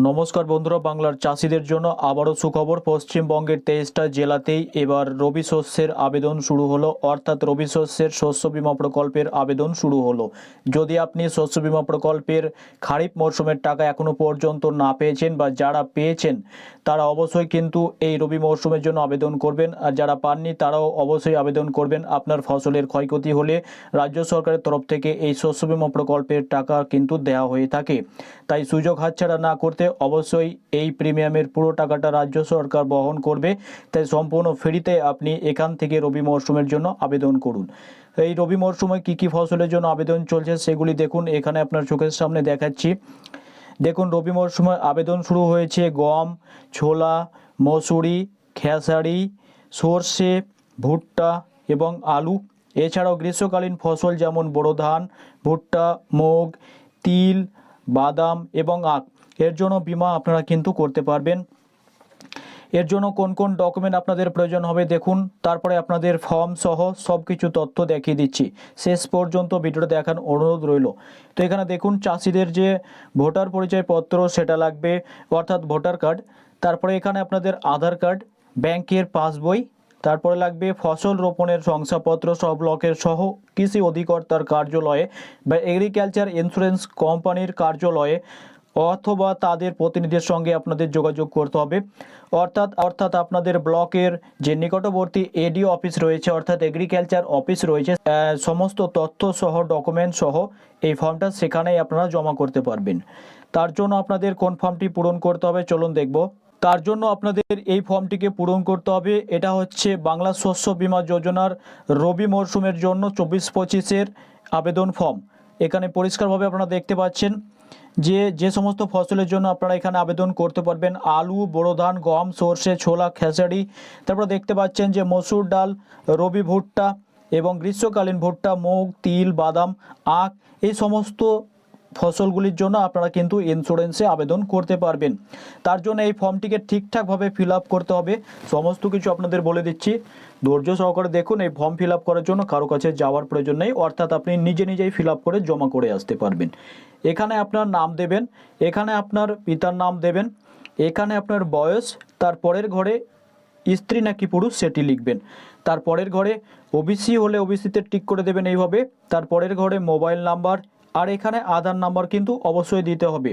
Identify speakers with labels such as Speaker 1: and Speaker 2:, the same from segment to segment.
Speaker 1: নমস্কার বন্ধুরা, বাংলার চাষিদের জন্য আবারও সুখবর। পশ্চিমবঙ্গের তেইশটা জেলাতেই এবার রবি শস্যের আবেদন শুরু হলো, অর্থাৎ রবি শস্যের শস্য বিমা প্রকল্পের আবেদন শুরু হলো। যদি আপনি শস্য বিমা প্রকল্পের খারিফ মরশুমের টাকা এখনও পর্যন্ত না পেয়েছেন বা যারা পেয়েছেন, তারা অবশ্যই কিন্তু এই রবি মরশুমের জন্য আবেদন করবেন। আর যারা পাননি, তারাও অবশ্যই আবেদন করবেন। আপনার ফসলের ক্ষয়ক্ষতি হলে রাজ্য সরকারের তরফ থেকে এই শস্য বিমা প্রকল্পের টাকা কিন্তু দেওয়া হয়ে থাকে। তাই সুযোগ হাতছাড়া না করতে অবশ্যই এই প্রিমিয়ামের পুরো টাকাটা রাজ্য সরকার বহন করবে। তাই সম্পূর্ণ ফ্রিতে আপনি এখান থেকে রবি মরশুমের জন্য আবেদন করুন। এই রবি মরশুমে কী কী ফসলের জন্য আবেদন চলছে সেগুলি দেখুন, এখানে আপনার চোখের সামনে দেখাচ্ছি। দেখুন, রবি মরশুমে আবেদন শুরু হয়েছে গম, ছোলা, মসুরি, খেসারি, সর্ষে, ভুট্টা এবং আলু। এছাড়াও গ্রীষ্মকালীন ফসল যেমন বোরো ধান, ভুট্টা, মুগ, তিল, বাদাম এবং আখ। এর জন্য বিমা আপনারা কিন্তু করতে পারবেন। এর জন্য কোন কোন ডকুমেন্ট আপনাদের প্রয়োজন হবে দেখুন। তারপরে আপনাদের ফর্ম সহ সব কিছু তথ্য দেখিয়ে দিচ্ছি। শেষ পর্যন্ত ভিডিওটা দেখার অনুরোধ রইল। তো এখানে দেখুন, চাষিদের যে ভোটার পরিচয়পত্র সেটা লাগবে, অর্থাৎ ভোটার কার্ড। তারপরে এখানে আপনাদের আধার কার্ড, ব্যাংকের পাসবই, তারপরে লাগবে ফসল রোপণের শংসাপত্র, সব ব্লকের সহ কৃষি অধিকর্তার কার্যালয়ে বা এগ্রিকালচার ইন্স্যুরেন্স কোম্পানির কার্যালয়ে অথবা তাদের প্রতিনিধির সঙ্গে আপনাদের যোগাযোগ করতে হবে। অর্থাৎ অর্থাৎ আপনাদের ব্লকের যে নিকটবর্তী এডি অফিস রয়েছে, অর্থাৎ এগ্রিকালচার অফিস রয়েছে সমস্ত তথ্য সহ ডকুমেন্ট সহ এই ফর্মটা সেখানেই আপনারা জমা করতে পারবেন। তার জন্য আপনাদের কোন ফর্মটি পূরণ করতে হবে চলুন দেখব। তার জন্য আপনাদের এই ফর্মটিকে পূরণ করতে হবে। এটা হচ্ছে বাংলা শস্য বীমা যোজনার রবি মরশুমের জন্য চব্বিশ পঁচিশের আবেদন ফর্ম। এখানে পরিষ্কারভাবে আপনারা দেখতে পাচ্ছেন যে যে সমস্ত ফসলের জন্য আপনারা এখানে আবেদন করতে পারবেন, আলু, বোরো ধান, গম, সর্ষে, ছোলা, খেসারি। তারপর দেখতে পাচ্ছেন যে মসুর ডাল, রবি ভুট্টা এবং গ্রীষ্মকালীন ভুট্টা, মুগ, তিল, বাদাম, আখ, এই সমস্ত ফসলগুলির জন্য আপনারা কিন্তু ইন্স্যুরেন্সে আবেদন করতে পারবেন। তার জন্য এই ফর্মটিকে ঠিকঠাকভাবে ফিল আপ করতে হবে। সমস্ত কিছু আপনাদের বলে দিচ্ছি। ধৈর্য সহকারে দেখুন, এই ফর্ম ফিল আপ করার জন্য কারও কাছে যাওয়ার প্রয়োজন নেই, অর্থাৎ আপনি নিজে নিজেই ফিল আপ করে জমা করে আসতে পারবেন। এখানে আপনার নাম দেবেন, এখানে আপনার পিতার নাম দেবেন, এখানে আপনার বয়স তারপরের ঘরে স্ত্রী নাকি পুরুষ সেটি লিখবেন। তারপরের ঘরে ওবিসি হলে ওবিসিতে টিক করে দেবেন এইভাবে। তারপরের ঘরে মোবাইল নাম্বার আর এখানে আধার নাম্বার কিন্তু অবশ্যই দিতে হবে।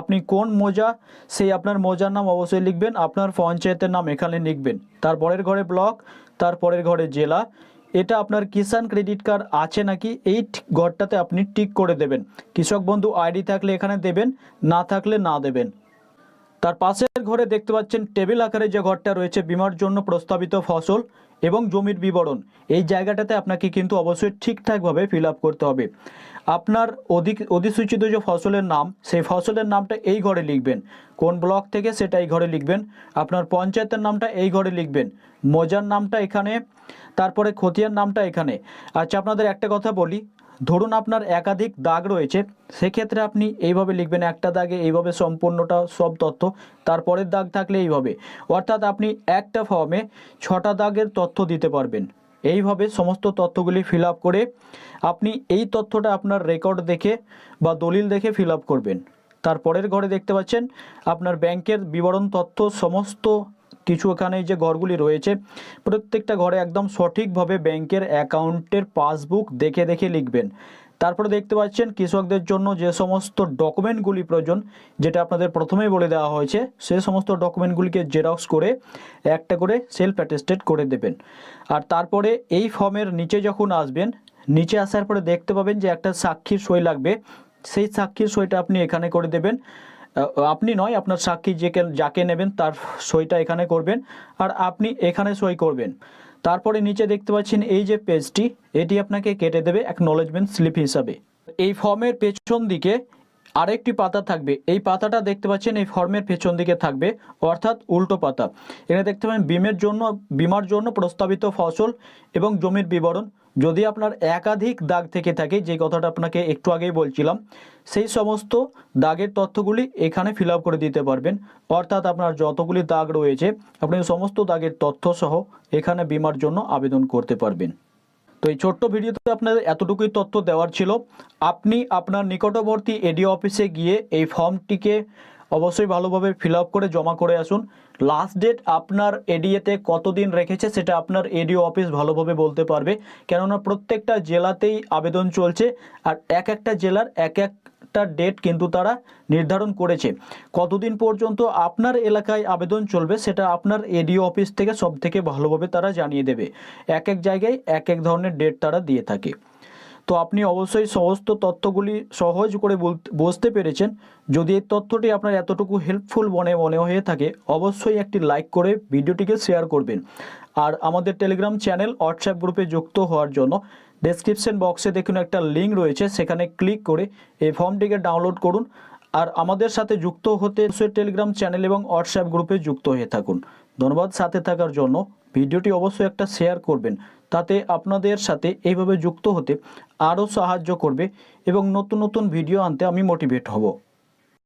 Speaker 1: আপনি কোন মোজা, সেই আপনার মোজার নাম অবশ্যই লিখবেন, আপনার পঞ্চায়েতের নাম এখানে লিখবেন। তারপরের ঘরে ব্লক তারপরের ঘরে জেলা, এটা আপনার কিষাণ ক্রেডিট কার্ড আছে নাকি, এই ঘরটাতে আপনি টিক করে দেবেন। কৃষক বন্ধু আইডি থাকলে এখানে দেবেন, না থাকলে না দেবেন। তার পাশের ঘরে দেখতে পাচ্ছেন, টেবিল আকারে যে ঘরটা রয়েছে, বিমার জন্য প্রস্তাবিত ফসল। এবং জমির বিবরণ। এই জায়গাটাতে আপনাকে কিন্তু অবশ্যই ঠিকঠাকভাবে ফিল আপ করতে হবে। আপনার অধিক অধিসূচিত যে ফসলের নাম, সেই ফসলের নামটা এই ঘরে লিখবেন। কোন ব্লক থেকে সেটা এই ঘরে লিখবেন। আপনার পঞ্চায়েতের নামটা এই ঘরে লিখবেন। মজার নামটা এখানে, তারপরে খতিয়ার নামটা এখানে। আচ্ছা আপনাদের একটা কথা বলি। ধরুন আপনার একাধিক দাগ রয়েছে, সেক্ষেত্রে আপনি এইভাবে লিখবেন, একটা দাগে এইভাবে সম্পূর্ণটা সব তথ্য, তারপরের দাগ থাকলে এইভাবে। অর্থাৎ আপনি একটা ফর্মে ছটা দাগের তথ্য দিতে পারবেন। এইভাবে সমস্ত তথ্যগুলি ফিল করে আপনি এই তথ্যটা আপনার রেকর্ড দেখে বা দলিল দেখে ফিল করবেন। তারপরের ঘরে দেখতে পাচ্ছেন, আপনার ব্যাংকের বিবরণ, তথ্য, সমস্ত কিছু এখানে যে ঘরগুলি রয়েছে, প্রত্যেকটা ঘরে একদম সঠিকভাবে ব্যাংকের অ্যাকাউন্টের পাসবুক দেখে দেখে লিখবেন। তারপরে দেখতে পাচ্ছেন কৃষকদের জন্য যে সমস্ত ডকুমেন্টগুলি প্রয়োজন, যেটা আপনাদের প্রথমেই বলে দেওয়া হয়েছে, সে সমস্ত ডকুমেন্টগুলিকে জেরক্স করে একটা করে সেলফ অ্যাটেস্টেড করে দেবেন। আর তারপরে এই ফর্মের নিচে যখন আসবেন, নিচে আসার পরে দেখতে পাবেন যে একটা সাক্ষীর সই লাগবে। সেই সাক্ষীর সইটা আপনি এখানে করে দেবেন। আপনি নয়, আপনার সাক্ষী যে যাকে নেবেন তার সইটা এখানে করবেন আর আপনি এখানে সই করবেন। তারপরে নিচে দেখতে পাচ্ছেন এই যে পেজটি, এটি আপনাকে কেটে দেবে অ্যাকনলেজমেন্ট স্লিপ হিসাবে। এই ফর্মের পেছন দিকে আরেকটি পাতা থাকবে। এই পাতাটা দেখতে পাচ্ছেন, এই ফর্মের পেছন দিকে থাকবে, অর্থাৎ উল্টো পাতা। এখানে দেখতে পাবেন, বিমের জন্য বিমার জন্য প্রস্তাবিত ফসল এবং জমির বিবরণ। যদি আপনার একাধিক দাগ থেকে থাকে, যে কথাটা আপনাকে একটু আগেই বলছিলাম, সেই সমস্ত দাগের তথ্যগুলি এখানে ফিল করে দিতে পারবেন। অর্থাৎ আপনার যতগুলি দাগ রয়েছে, আপনি সমস্ত দাগের তথ্য সহ এখানে বিমার জন্য আবেদন করতে পারবেন। তো এই ছোট্ট ভিডিওতে আপনাদের এতটুকুই তথ্য দেওয়ার ছিল। আপনি আপনার নিকটবর্তী এডি অফিসে গিয়ে এই ফর্মটিকে অবশ্যই ভালোভাবে ফিল করে জমা করে আসুন। লাস্ট ডেট আপনার এডিএতে কতদিন রেখেছে সেটা আপনার এডিও অফিস ভালোভাবে বলতে পারবে। কেননা প্রত্যেকটা জেলাতেই আবেদন চলছে আর এক একটা জেলার এক একটা ডেট কিন্তু তারা নির্ধারণ করেছে। কতদিন পর্যন্ত আপনার এলাকায় আবেদন চলবে সেটা আপনার এডিও অফিস থেকে সব থেকে ভালোভাবে তারা জানিয়ে দেবে। এক এক জায়গায় এক এক ধরনের ডেট তারা দিয়ে থাকে। তো আপনি অবশ্যই সমস্ত তথ্যগুলি সহজ করে বুঝতে পেরেছেন। যদি এই তথ্যটি আপনার এতটুকু হেল্পফুল মনে মনে হয়ে থাকে, অবশ্যই একটি লাইক করে ভিডিওটিকে শেয়ার করবেন। আর আমাদের টেলিগ্রাম চ্যানেল হোয়াটসঅ্যাপ গ্রুপে যুক্ত হওয়ার জন্য ডেসক্রিপশন বক্সে দেখুন একটা লিঙ্ক রয়েছে, সেখানে ক্লিক করে এই ফর্মটিকে ডাউনলোড করুন। আর আমাদের সাথে যুক্ত হতে টেলিগ্রাম চ্যানেল এবং হোয়াটসঅ্যাপ গ্রুপে যুক্ত হয়ে থাকুন। ধন্যবাদ সাথে থাকার জন্য। ভিডিওটি অবশ্যই একটা শেয়ার করবেন, তাতে আপনাদের সাথে এইভাবে যুক্ত হতে আরও সাহায্য করবে এবং নতুন নতুন ভিডিও আনতে আমি মোটিভেট হব।